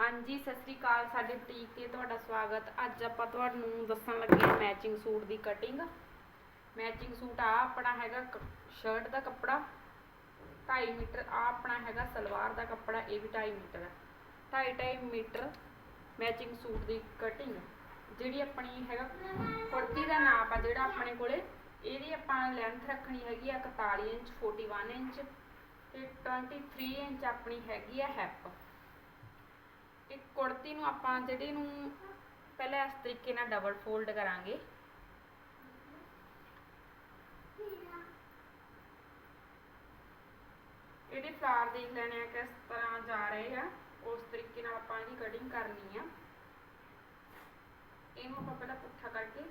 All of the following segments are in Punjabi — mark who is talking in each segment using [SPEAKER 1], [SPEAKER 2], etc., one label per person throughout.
[SPEAKER 1] ਹਾਂਜੀ, ਸਤਿ ਸ੍ਰੀ ਅਕਾਲ ਸਾਡੇ ਬੁਟੀਕ ਤੇ ਤੁਹਾਡਾ ਸਵਾਗਤ। ਅੱਜ ਆਪਾਂ ਤੁਹਾਨੂੰ ਦੱਸਣ ਲੱਗੇ ਹਾਂ ਮੈਚਿੰਗ ਸੂਟ ਦੀ ਕਟਿੰਗ ਮੈਚਿੰਗ ਸੂਟ ਆ ਆਪਣਾ ਹੈਗਾ ਸ਼ਰਟ ਦਾ ਕੱਪੜਾ 2.5 ਮੀਟਰ। ਆ ਆਪਣਾ ਹੈਗਾ ਸਲਵਾਰ ਦਾ ਕੱਪੜਾ, ਇਹ ਵੀ 2.5 ਮੀਟਰ ਹੈ। 2.5 2.5 ਮੀਟਰ ਮੈਚਿੰਗ ਸੂਟ ਦੀ ਕਟਿੰਗ ਜਿਹੜੀ ਆਪਣੀ ਹੈਗਾ, ਕੁੜਤੀ ਦਾ ਨਾਪ ਆ ਜਿਹੜਾ ਆਪਣੇ ਕੋਲੇ, ਇਹਦੀ ਆਪਾਂ ਲੈਂਥ ਰੱਖਣੀ ਹੈਗੀ ਆ 41 ਇੰਚ 41 ਇੰਚ ਤੇ 23 ਇੰਚ ਆਪਣੀ ਹੈਗੀ ਆ ਹੈਪ ਇੱਕ ਕੁੜਤੀ ਨੂੰ ਆਪਾਂ ਜਿਹੜੀ ਨੂੰ ਪਹਿਲਾਂ ਇਸ ਤਰੀਕੇ ਨਾਲ ਡਬਲ ਫੋਲਡ ਕਰਾਂਗੇ। ਇਹਦੇ ਫਲਾਰ ਦੇਖ ਲੈਣੇ ਆ ਕਿਸ ਤਰ੍ਹਾਂ ਜਾ ਰਹੇ ਆ। ਉਸ ਤਰੀਕੇ ਨਾਲ ਆਪਾਂ ਇਹਦੀ ਕਟਿੰਗ ਕਰਨੀ ਆ। ਇਹਨੂੰ ਆਪਾਂ ਪਹਿਲਾਂ ਪੁੱਠਾ ਕਰਕੇ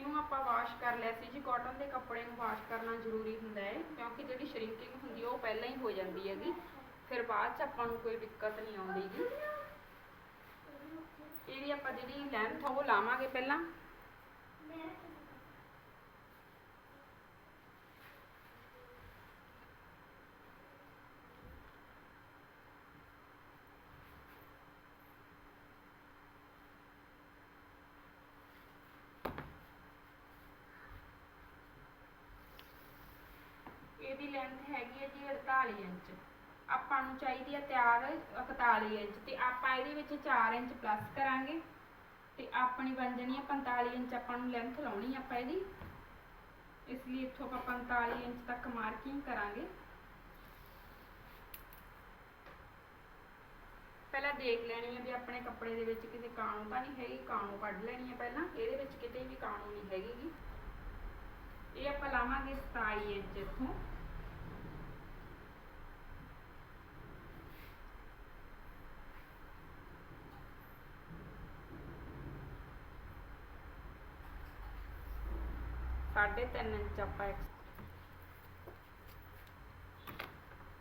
[SPEAKER 1] ਇਹਨੂੰ ਆਪਾਂ ਵਾਸ਼ ਕਰ ਲਿਆ ਸੀ ਜੀ ਕਾਟਨ ਦੇ ਕੱਪੜੇ ਨੂੰ ਵਾਸ਼ ਕਰਨਾ ਜ਼ਰੂਰੀ ਹੁੰਦਾ ਹੈ, ਕਿਉਂਕਿ ਜਿਹੜੀ ਸ਼ਰਿੰਕਿੰਗ ਹੁੰਦੀ ਹੈ ਉਹ ਪਹਿਲਾਂ ਹੀ ਹੋ ਜਾਂਦੀ ਹੈਗੀ। ਫਿਰ ਬਾਅਦ ਚ ਆਪਾਂ ਨੂੰ ਕੋਈ ਦਿੱਕਤ ਨਹੀਂ ਆਉਂਦੀ ਗੀ ਇਹਦੀ ਆਪਾਂ ਜਿਹੜੀ ਲੈਂਥ ਉਹ ਲਾਵਾਂਗੇ ਪਹਿਲਾਂ। ਇਹਦੀ ਲੈਂਥ ਹੈਗੀ ਹੈ ਜੀ 48 ਇੰਚ। ਆਪਾਂ ਨੂੰ ਚਾਹੀਦੀ ਹੈ ਤਿਆਰ 41 ਇੰਚ ਤੇ ਆਪਾਂ ਇਹਦੇ ਵਿੱਚ 4 ਇੰਚ ਪਲੱਸ ਕਰਾਂਗੇ ਤੇ ਆਪਣੀ ਬਣ ਜਾਣੀ ਹੈ 45 ਇੰਚ ਆਪਾਂ ਨੂੰ ਲੈਂਥ ਲਾਉਣੀ ਆਪਾਂ ਇਹਦੀ। ਇਸ ਲਈ ਇੱਥੋਂ ਆਪਾਂ 45 ਇੰਚ ਤੱਕ ਮਾਰਕਿੰਗ ਕਰਾਂਗੇ। ਪਹਿਲਾਂ ਦੇਖ ਲੈਣੀ ਹੈ ਵੀ ਆਪਣੇ ਕੱਪੜੇ ਦੇ ਵਿੱਚ ਕਿਤੇ ਕਾਣੂ ਤਾਂ ਨਹੀਂ ਹੈਗੀ, ਕਾਣੂ ਕੱਢ ਲੈਣੀ ਹੈ ਪਹਿਲਾਂ, ਇਹਦੇ ਵਿੱਚ ਕਿਤੇ ਵੀ ਕਾਣੂ ਨਹੀਂ ਹੈਗੀ ਇਹ ਆਪਾਂ ਲਾਵਾਂਗੇ 27 ਇੰਚ ਇੱਥੋਂ। ਸਾਢੇ ਤਿੰਨ ਇੰਚ ਆਪਾਂ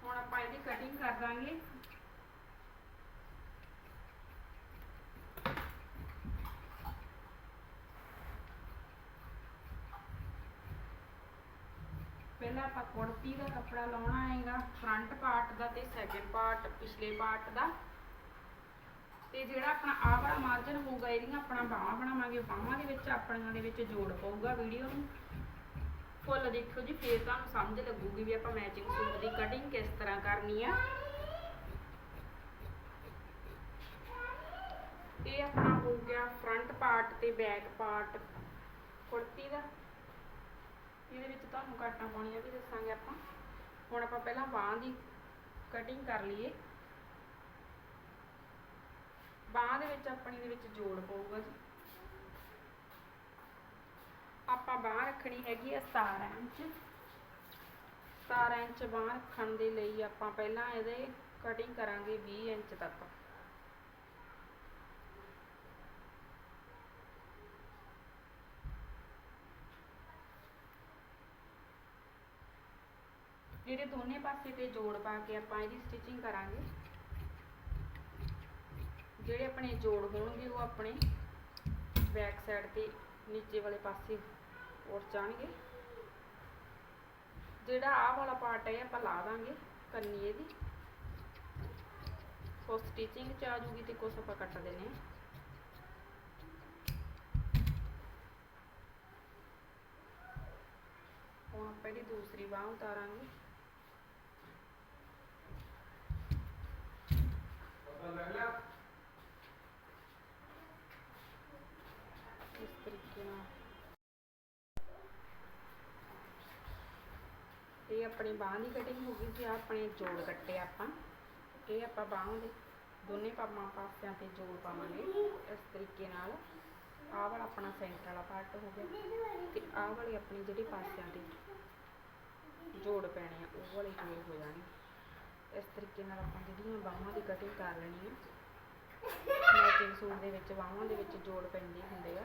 [SPEAKER 1] ਹੁਣ ਆਪਾਂ ਇਹਦੀ ਕਟਿੰਗ ਕਰ ਦਾਂਗੇ। ਪਹਿਲਾਂ ਆਪਾਂ ਕੁੜਤੀ ਦਾ ਕੱਪੜਾ ਲਾਉਣਾ ਹੈਗਾ ਫਰੰਟ ਪਾਰਟ ਦਾ ਤੇ ਸੈਕੰਡ ਪਾਰਟ ਪਿਛਲੇ ਪਾਰਟ ਦਾ। ਤੇ ਜਿਹੜਾ ਆਪਣਾ ਆਹ ਵਾਲਾ ਮਾਰਜਨ ਹੋਊਗਾ, ਇਹਦੀਆਂ ਆਪਣਾ ਬਾਹਾਂ ਬਣਾਵਾਂਗੇ, ਬਾਹਾਂ ਦੇ ਵਿੱਚ ਆਪਣੀਆਂ ਦੇ ਵਿੱਚ ਜੋੜ ਪਊਗਾ ਵੀਡੀਓ ਨੂੰ। ਫੁੱਲ ਦੇਖਿਓ ਜੀ, ਫੇਰ ਤੁਹਾਨੂੰ ਸਮਝ ਲੱਗੂਗੀ ਵੀ ਆਪਾਂ ਮੈਚਿੰਗ ਸੂਟ ਦੀ ਕਟਿੰਗ ਕਿਸ ਤਰ੍ਹਾਂ ਕਰਨੀ ਆ। ਇਹ ਆਪਣਾ ਹੋ ਗਿਆ ਫਰੰਟ ਪਾਰਟ ਤੇ ਬੈਕ ਪਾਰਟ ਕੁੜਤੀ ਦਾ। ਇਹਦੇ ਵਿੱਚ ਤੁਹਾਨੂੰ ਕਾਟਾਂ ਪਾਉਣੀਆਂ ਵੀ ਦੱਸਾਂਗੇ ਆਪਾਂ। ਹੁਣ ਆਪਾਂ ਪਹਿਲਾਂ ਬਾਹਾਂ ਦੀ ਕਟਿੰਗ ਕਰ ਲਈਏ। ਬਾਹਾਂ ਦੇ ਵਿੱਚ ਆਪਣੀ ਦੇ ਵਿੱਚ ਜੋੜ ਪਊਗਾ ਜੀ। ਆਪਾਂ ਬਾਹ ਰੱਖਣੀ ਹੈਗੀ ਆ 17 ਇੰਚ। 17 ਇੰਚ ਬਾਹ ਰੱਖਣ ਦੇ ਲਈ ਆਪਾਂ ਪਹਿਲਾਂ ਇਹਦੇ ਕਟਿੰਗ ਕਰਾਂਗੇ 20 ਇੰਚ ਤੱਕ। ਜਿਹੜੇ ਦੋਨੇ ਪਾਸੇ ਤੇ ਜੋੜ ਪਾ ਕੇ ਆਪਾਂ ਇਹਦੀ ਸਟਿਚਿੰਗ ਕਰਾਂਗੇ। ਜਿਹੜੇ ਆਪਣੇ ਜੋੜ ਹੋਣਗੇ ਉਹ ਆਪਣੇ ਬੈਕ ਸਾਈਡ ਤੇ ਨੀਚੇ ਵਾਲੇ ਪਾਸੇ ਉੱਠ ਜਾਣਗੇ। ਜਿਹੜਾ ਆਹ ਵਾਲਾ ਪਾਰਟ ਹੈ, ਆਪਾਂ ਲਾ ਦਾਂਗੇ ਕੰਨੀ ਇਹਦੀ। ਕੁਛ ਸਟਿਚਿੰਗ ਚ ਆ ਜੂਗੀ ਤੇ ਕੁਛ ਆਪਾਂ ਕੱਟ ਦੇਣੇ ਆ। ਹੁਣ ਆਪਾਂ ਇਹਦੀ ਦੂਸਰੀ ਬਾਹ ਉਤਾਰਾਂਗੇ ਇਸ ਤਰੀਕੇ ਨਾਲ ਇਹ ਆਪਣੀ ਬਾਹ ਦੀ ਕਟਿੰਗ ਹੋ ਗਈ ਸੀ ਆਪਣੇ ਜੋੜ ਕੱਟੇ ਆਪਾਂ। ਇਹ ਆਪਾਂ ਬਾਹਾਂ ਦੇ ਦੋਨੇ ਪਾਵਾਂ ਪਾਸਿਆਂ ਤੇ ਜੋੜ ਪਾਵਾਂਗੇ ਇਸ ਤਰੀਕੇ ਨਾਲ। ਆਹ ਵਾਲਾ ਆਪਣਾ ਸੈਂਟਰ ਵਾਲਾ ਪਾਰਟ ਹੋ ਗਿਆ ਤੇ ਆਹ ਵਾਲੀ ਆਪਣੀ ਜਿਹੜੀ ਪਾਸਿਆਂ ਤੇ ਜੋੜ ਪੈਣੇ ਆ, ਉਹ ਵਾਲੇ ਜੋੜ ਹੋ ਜਾਣਗੇ ਇਸ ਤਰੀਕੇ ਨਾਲ ਆਪਾਂ ਜਿਹੜੀਆਂ ਬਾਹਾਂ ਦੀ ਕਟਿੰਗ ਕਰ ਲੈਣੀ ਹੈ ਮੈਚਿੰਗ ਸੂਟ ਦੇ ਵਿੱਚ ਬਾਹਾਂ ਦੇ ਵਿੱਚ ਜੋੜ ਪੈਂਦੇ ਹੁੰਦੇ ਆ।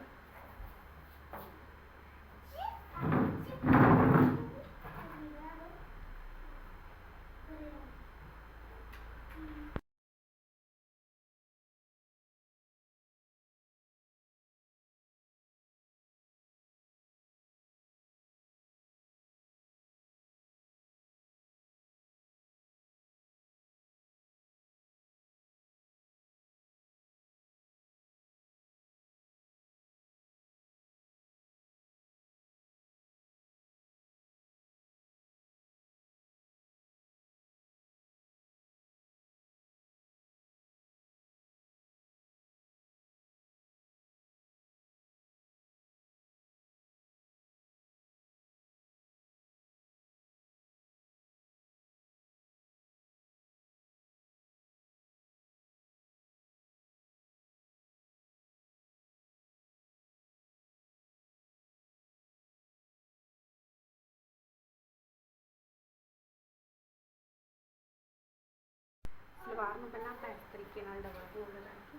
[SPEAKER 1] ਨਾਲ ਡਬਲ ਫੋਲਡ ਕਰਕੇ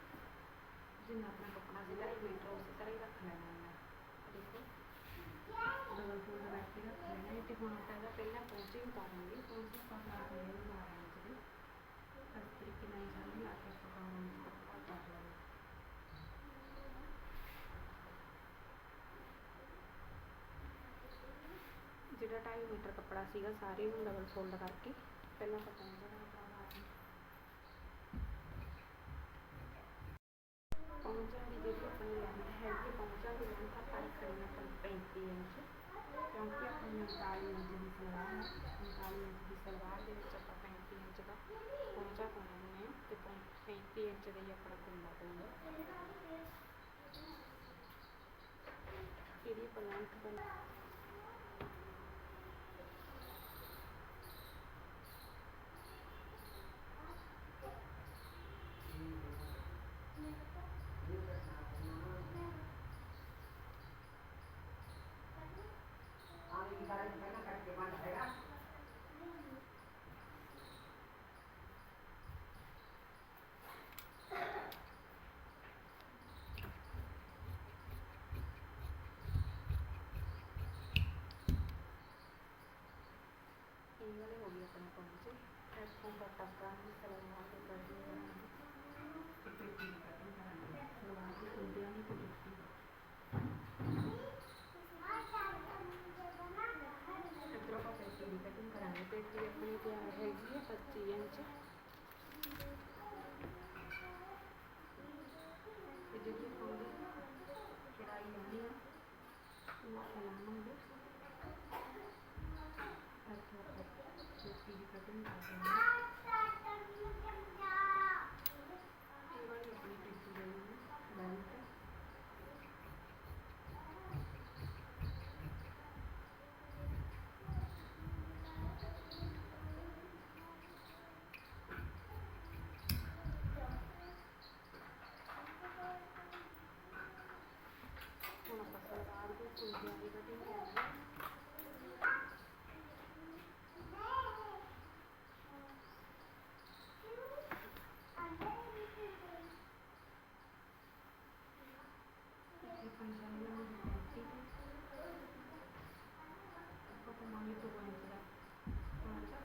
[SPEAKER 1] ਜਿੰਨਾ ਆਪਣਾ ਕੱਪੜਾ ਸੀ 2.5 ਮੀਟਰ ਉਸੇ ਤਰ੍ਹਾਂ ਹੀ ਰੱਖ ਲੈਣਾ ਹੈ ਦੇਖੋ ਡਬਲ ਫੋਲਡ ਕਰਕੇ ਰੱਖ ਲੈਣਾ ਹੈ। ਤੇ ਹੁਣ ਆਪਾਂ ਇਹਦਾ ਪਹਿਲਾਂ ਪੌਂਚੇ ਉਤਾਰਾਂਗੇ ਪੌਂਚੇ ਆਪਾਂ ਲਾ ਇਹ ਮਾਰਾਂਗੇ ਜਿਹੜੇ। ਇਸ ਤਰੀਕੇ ਨਾਲ ਹੀ ਸਾਰੇ ਲਾ ਕੇ ਆਪਾਂ ਕੱਪੜਾ ਉਤਾਰ ਲਾਂਗੇ। ਜਿਹੜਾ 2.5 ਮੀਟਰ ਕੱਪੜਾ ਸੀਗਾ, ਸਾਰੇ ਨੂੰ ਡਬਲ ਫੋਲਡ ਕਰਕੇ ਪਹਿਲਾਂ ਆਪਾਂ ਪੌਂਚੇ ਦਾ ਕੱਪੜਾ ਲਾ ਕੇ ਪੌਂਚਾਂ ਦੀ ਜਿਹੜੀ ਆਪਣੀ ਲੈਂਥ ਹੈਗੀ ਪੌਂਚਾਂ ਦੀ ਲੈਂਥ ਆਪਾਂ ਰੱਖਣੀ ਹੈ ਆਪਣੀ 35 ਇੰਚ ਕਿਉਂਕਿ ਆਪਣੀ 39 ਇੰਚ ਦੀ ਸਲਵਾਰ ਹੈ 39 ਇੰਚ ਦੀ ਸਲਵਾਰ ਦੇ ਵਿੱਚ ਆਪਾਂ 35 ਇੰਚ ਦਾ ਪੌਂਚਾ ਪਾਉਣਾ ਹੈ ਤੇ ਪੌਂ- 35 ਇੰਚ ਦਾ ਹੀ ਆਪਣਾ ਕੁੰਡਾ ਪਾਉਣਾ ਇਹਦੀ ਆਪਾਂ ਲੈਂਥ ਬਣਾ ਇਹ ਵਾਲੇ ਹੋ ਗਏ ਆਪਣੇ ਪੌਂਚੇ ਇੱਥੋਂ ਦਾ ਟੱਕਾ ਵੀ ਸਲਵਾਰ ਦੇ ਕਰਦੇ ਹਾਂ ਤੇ ਪੇਟੀ ਦੀ ਕਟਿੰਗ ਕਰਾਂਗੇ ਸਲਵਾਰ ਦੀ ਕੁੰਡਿਆਂ ਦੀ ਤੇ ਪੇਟੀ ਦੀ ਇੱਧਰੋਂ ਆਪਾਂ ਪੇਟੀ ਦੀ ਕਟਿੰਗ ਕਰਾਂਗੇ ਪੇਟੀ ਆਪਣੀ ਤਿਆਰ ਹੈਗੀ ਹੈ 25 ਇੰਚ ਤੇ ਜਿਹੜੀ ਆਪਾਂ ਉਹਦੀ ਚੜਾਈ ਲਾਉਣੀ ਆ ਉਹ ਆਪਾਂ ਲਾਵਾਂਗੇ ਇੱਥੋਂ ਆਪਾਂ ਪੇਟੀ ਦੀ ਕਟਿੰਗ ਕਰ ਦਿੰਦੇ ਹਾਂ ਇਹ ਵਾਲੀ ਆਪਣੀ ਪੇਟੀ ਦੇ ਲੈਂਥ ਹੁਣ ਆਪਾਂ ਸਲਵਾਰ ਦੇ ਕੁੰਡਿਆਂ ਦੀ ਕਟਿੰਗ ਕਰਾਂਗੇ ਇੱਥੇ ਪੰਜਾਬੀ ਨਾਲ ਦੀ ਪੈਂਤੀ ਤੇ ਆਪਾਂ ਕਮਾਂਗੇ ਦੋ ਇੰਚ ਦਾ ਪੌਂਚਾ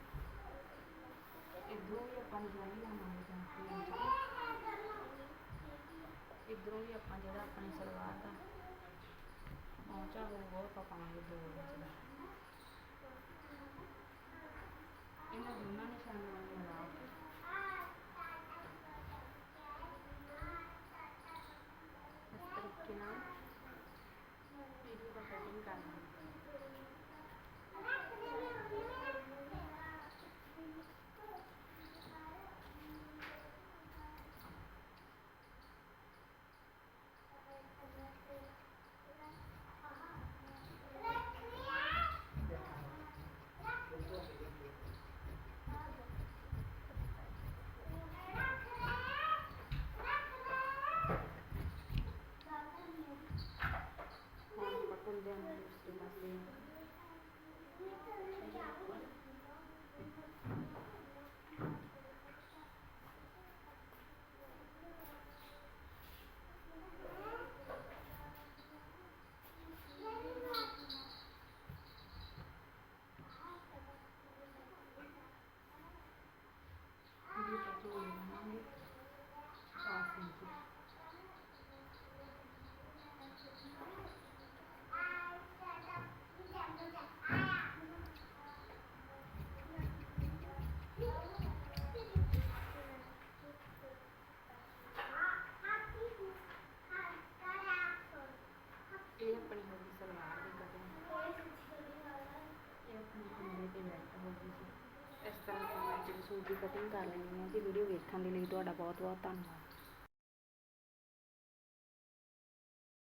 [SPEAKER 1] ਇੱਧਰੋਂ ਵੀ ਆਪਾਂ ਜਿਹੜਾ ਆਪਣੀ ਸਲਵਾਰ ਦਾ ਪੌਂਚਾ ਹੋਊਗਾ, ਉਹ ਪਾਵਾਂਗੇ ਦੋ ਇੰਚ ਦਾ। ਇਹਨਾਂ ਦੋਨਾਂ ਨਿਸ਼ਾਨਾਂ ਨੂੰ ਮਿਲਾ ਕੇ ਇਸ ਤਰੀਕੇ ਨਾਲ ਇਹਦੀ ਆਪਾਂ ਕਟਿੰਗ ਕਰ ਲਾਂਗੇ ਹੁਣ ਆਪਾਂ ਕੁੰਡਿਆਂ ਨੂੰ ਦੂਸਰੇ ਪਾਸੇ ਇਹਦੀ ਆਪਾਂ ਚੋੜੀ ਬਣਾਵਾਂਗੇ ਦਸ ਇੰਚ ਇਹ ਆਪਣੀ ਹੋ ਗਈ ਸਲਵਾਰ ਦੀ ਕਟਿੰਗ ਇਹ ਆਪਣੀ ਕੁੰਡੇ ਤੇ ਬੈਠ ਹੋ ਗਈ ਸੀ ਇਸ ਤਰ੍ਹਾਂ ਆਪਾਂ ਮੈਚਿੰਗ ਸੂਟ ਦੀ ਕਟਿੰਗ ਕਰ ਲੈਣੀ ਹੈ ਜੀ ਵੀਡੀਓ ਵੇਖਣ ਦੇ ਲਈ ਤੁਹਾਡਾ ਬਹੁਤ ਬਹੁਤ ਧੰਨਵਾਦ।